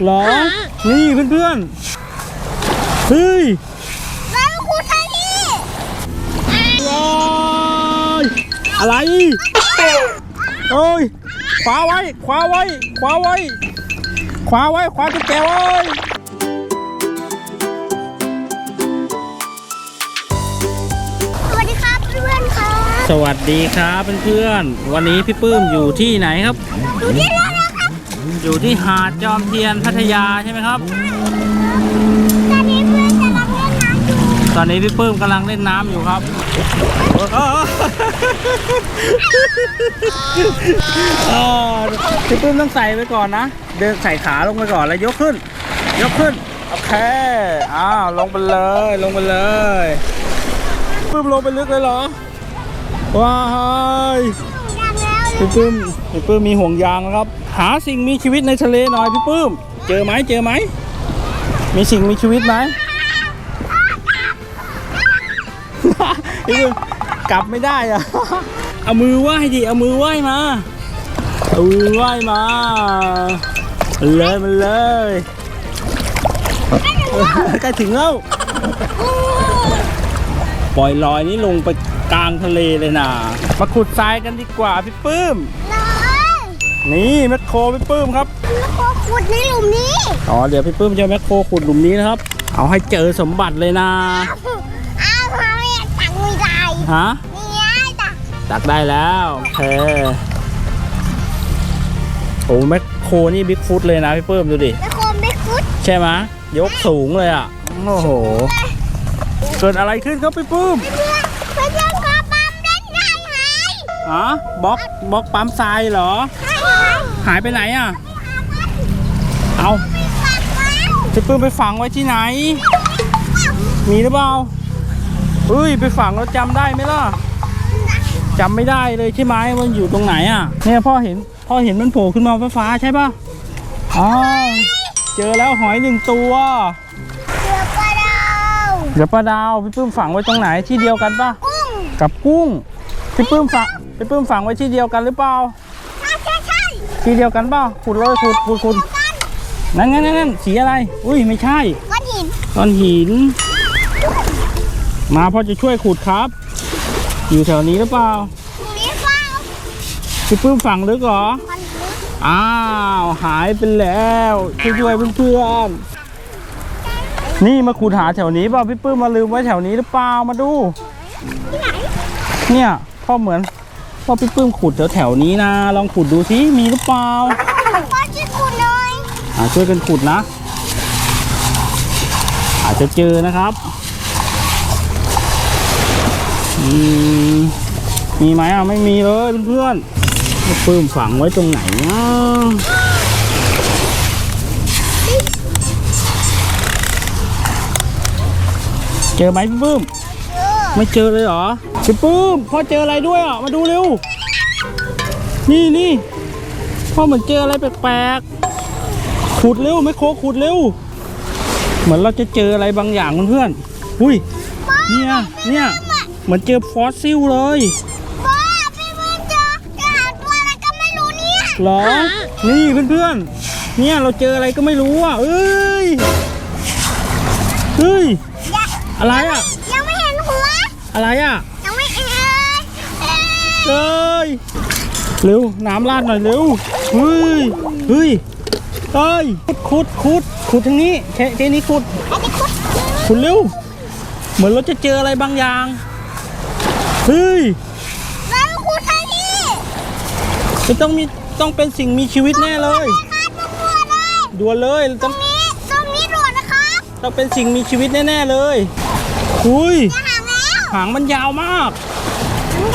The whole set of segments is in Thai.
เหรอ นี่เพื่อนๆ เฮ้ยแล้วครูทางนี้ว้ายอะไรเอ้ย ขวาไว้ ขวาไว้ ขวาไว้ ขวาไว้ ขวาตุ๊กแกไว้สวัสดีครับเพื่อนๆครับสวัสดีครับเพื่อนๆ วันนี้พี่ปื้มอยู่ที่ไหนครับดูที่นั่นนะครับ อยู่ที่หาดจอมเทียนพัทยาใช่ไหมครับ ตอนนี้เพื่อนกำลังเล่นน้ำอยู่ตอนนี้พี่ปื้มกำลังเล่นน้ำอยู่ครับเออพี่ปื้มต้องใส่ไปก่อนนะ เดินใส่ขาลงไปก่อนแล้วยกขึ้น ยกขึ้น โอเค อ้าวลงไปเลย ลงไปเลยปื้มลงไปลึกเลยเหรอ ว้ายดังแล้ว พี่ปื้มพี่ปื้มมีห่วงยางนะครับ หาสิ่งมีชีวิตในทะเลหน่อยพี่ปื้ม เจอไหมเจอไหม มีสิ่งมีชีวิตไหมพี่ปื้มกลับไม่ได้อะเอามือไหว้ดิเอามือไหว้มาเอามือไหว้มามันเลยมันเลยใกล้ถึงแล้วปล่อยลอยนี้ลงไป กลางทะเลเลยนะมาขุดทรายกันดีกว่าพี่ปื้ม เลยนี่แมคโครพี่ปื้มครับ แล้วก็ขุดในหลุมนี้อ๋อเดี๋ยวพี่ปื้มจะเอาแมคโครขุดหลุมนี้นะครับ เอาให้เจอสมบัติเลยนะอ้าวทำไมตังไม่ได้ฮะนี่ไงตังตักได้แล้วโอเคโอ้แมคโครนี่บิ๊กฟุตเลยนะพี่ปื้มดูดิ แล้วคนไม่ขุดใช่ไหมยกสูงเลยอะ โอ้โห เกิดอะไรขึ้นครับพี่ปื้ม เพื่อนเพื่อนก็ปั๊มเล่นได้ไหม ฮะบล็อกบล็อกปั๊มทรายเหรอใช่ไหมหายไปไหนอะ เอาปักแล้วพี่ปื้มไปฝังไว้ที่ไหน มีหรือเปล่าเฮ้ยไปฝังแล้วจำได้ไหมล่ะจำไม่ได้เลยใช่ไหมมันอยู่ตรงไหนอะเนี่ยพ่อเห็นพ่อเห็นมันโผล่ขึ้นมาฟ้าๆใช่ป่ะอ๋อเจอแล้วหอยหนึ่งตัวเสือปลาดาวเดี๋ยวปลาดาวพี่ปื้มฝังไว้ตรงไหนที่เดียวกันป่ะกุ้งกับกุ้งพี่ปื้มฝัง พี่ปื้มฝังไว้ที่เดียวกันหรือเปล่าใช่ใช่ใช่ที่เดียวกันเปล่าขุดเลยขุดขุดขุดนั่นนั่นนั่นสีอะไร อุ้ยไม่ใช่ก้อนหินก้อนหิน มาพ่อจะช่วยขุดครับ อยู่แถวนี้หรือเปล่าตรงนี้เปล่าพี่ปื้มฝังลึกเหรอมันลึกอ้าวหายไปแล้วช่วยด้วยเพื่อนๆนี่มาขุดหาแถวนี้เปล่าพี่ปื้มมาลืมไว้แถวนี้หรือเปล่ามาดูที่ไหนเนี่ยพ่อเหมือน พ่อพี่ปื้มขุดแถวแถวๆนี้นะ ลองขุดดูสิมีหรือเปล่าพ่อช่วยขุดหน่อยอ่าช่วยกันขุดนะ อาจจะเจอนะครับอืมมีไหมอะไม่มีเลยเพื่อนๆพี่ปื้มฝังไว้ตรงไหนนะเจอไหมพี่ปื้มเออ ไม่เจอเลยเหรอพี่ปื้มพ่อเจออะไรด้วยอะ มาดูเร็ว นี่นี่พ่อเหมือนเจออะไรแปลกๆ ขุดเร็วไม่โคขุดเร็ว เหมือนเราจะเจออะไรบางอย่างเพื่อนๆอุ้ย เนี่ยเนี่ยเหมือนเจอฟอสซิลเลยพ่อพี่เพิ่งเจอเจอหาตัวอะไรก็ไม่รู้เนี่ยเหรอ นี่เพื่อนๆ เนี่ยเราเจออะไรก็ไม่รู้อะเอ้ย เฮ้ยยังอะไรอะ ยังไม่เห็นหัว อะไรอะยังไม่เห็นเอ้ยเอ้ยเร็วน้ำราดหน่อยเร็วเฮ้ยเฮ้ยเฮ้ยขุดขุดขุดขุดทางนี้แค่แค่นี้ขุดอันนี้ขุดขุดเร็วเหมือนเราจะเจออะไรบางอย่างเฮ้ยแล้วขุดทางนี้จะต้องมีต้องเป็นสิ่งมีชีวิตแน่เลยครับตำรวจเลยด่วนเลยต้องนี่ตรงนี้ด่วนนะครับต้องเป็นสิ่งมีชีวิตแน่ๆเลยอุ้ยจะ หาแล้วหางมันยาวมาก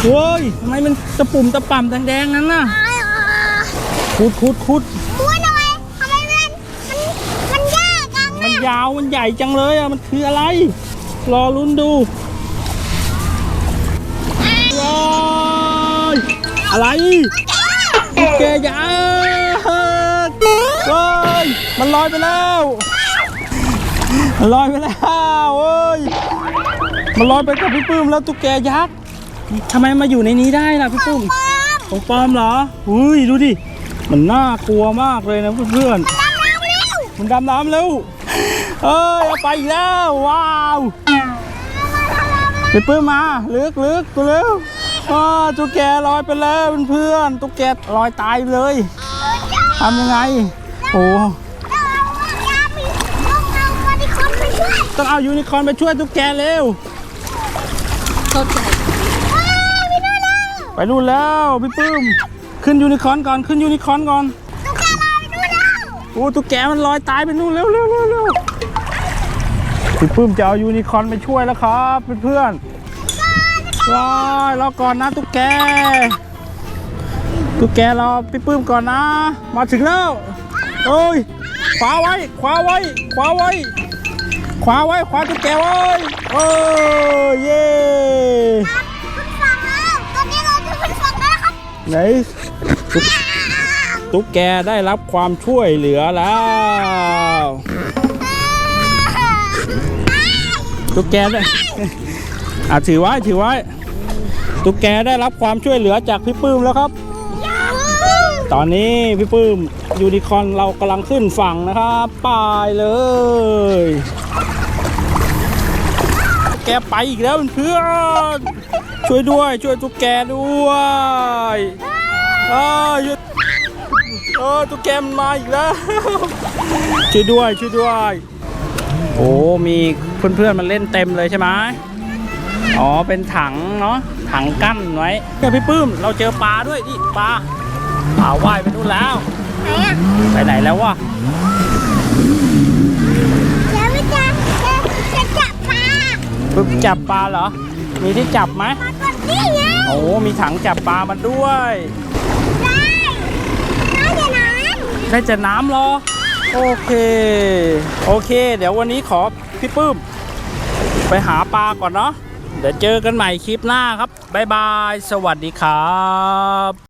เฮ้ยทำไมมันตะปุ่มตะป่ำแดงๆนั้นน่ะอ้ายอะขุดขุดขุดพูดหน่อยทำไมมันมันมันยากจังมันอะยาวมันใหญ่จังเลยอะมันคืออะไร รอลุ้นดูว้ายอะไรตุ๊กแกยักษ์เฮ้ยมันลอยไปแล้วมันลอยไปแล้วเว้ย มันลอยไปกับพี่ปื้มแล้วตุ๊กแกยักษ์ทำไมมาอยู่ในนี้ได้ล่ะพี่ปื้มปอมของปลอมเหรออุ้ยดูดิ มันน่ากลัวมากเลยนะเพื่อนตามน้ำเร็วๆมันดำน้ำเร็วเอ้ยเอาไปอีกแล้วว้าวไปปื้มมาลึกลึกตัวเร็วอ้าตุ๊กแกลอยไปแล้วเพื่อนๆตุ๊กแกลอยตายเลยทำยังไง โอ้ต้องเอายูนิคอร์นไปช่วยตุ๊กแกเร็ว เข้าใจไปนู่นแล้วพี่ปื้ม ขึ้นยูนิคอร์นก่อนขึ้นยูนิคอร์นก่อนโอ้ตุ๊กแกมันลอยตายไปนู่นเร็วเร็วเร็วเร็วพี่ปื้มจะเอายูนิคอร์นไปช่วยแล้วครับเพื่อนๆรอรอก่อนนะตุ๊กแกตุ๊กแกรอพี่ปื้มก่อนนะ มาถึงแล้วโอ้ยขวาไว้ขวาไว้ขวาไว้ขวาไว้ขวาตุ๊กแกไว้โอ้ย ไหนตุ๊กแกได้รับความช่วยเหลือแล้วตุ๊กแกได้อะถือไว้ถือไว้ตุ๊กแกได้รับความช่วยเหลือจากพี่ปื้มแล้วครับ ตอนนี้พี่ปื้มยูนิคอนเรากำลังขึ้นฝั่งนะครับไปเลย แกไปอีกแล้วเพื่อน ช่วยด้วย ช่วยตุ๊กแกด้วยเอ้ยช่วยเออตุ๊กแกมันมาอีกแล้ว ช่วยด้วยช่วยด้วย โอ้มีเพื่อนๆมันเล่นเต็มเลยใช่ไหมอ๋อเป็นถังเนาะถังกั้นไว้เดี๋ยวพี่ปื้มเราเจอปลาด้วยนี่ปลาปลาว่ายไปนู่นแล้วไปไหนแล้ววะปึ๊บจับปลาเหรอ มีที่จับไหม โอ้มีถังจับปลามันด้วย ได้จะน้ำเหรอ โอเค โอเค เดี๋ยววันนี้ขอพี่ปื้ม ไปหาปลาก่อนเนาะเดี๋ยวเจอกันใหม่คลิปหน้าครับ บ๊ายบาย สวัสดีครับ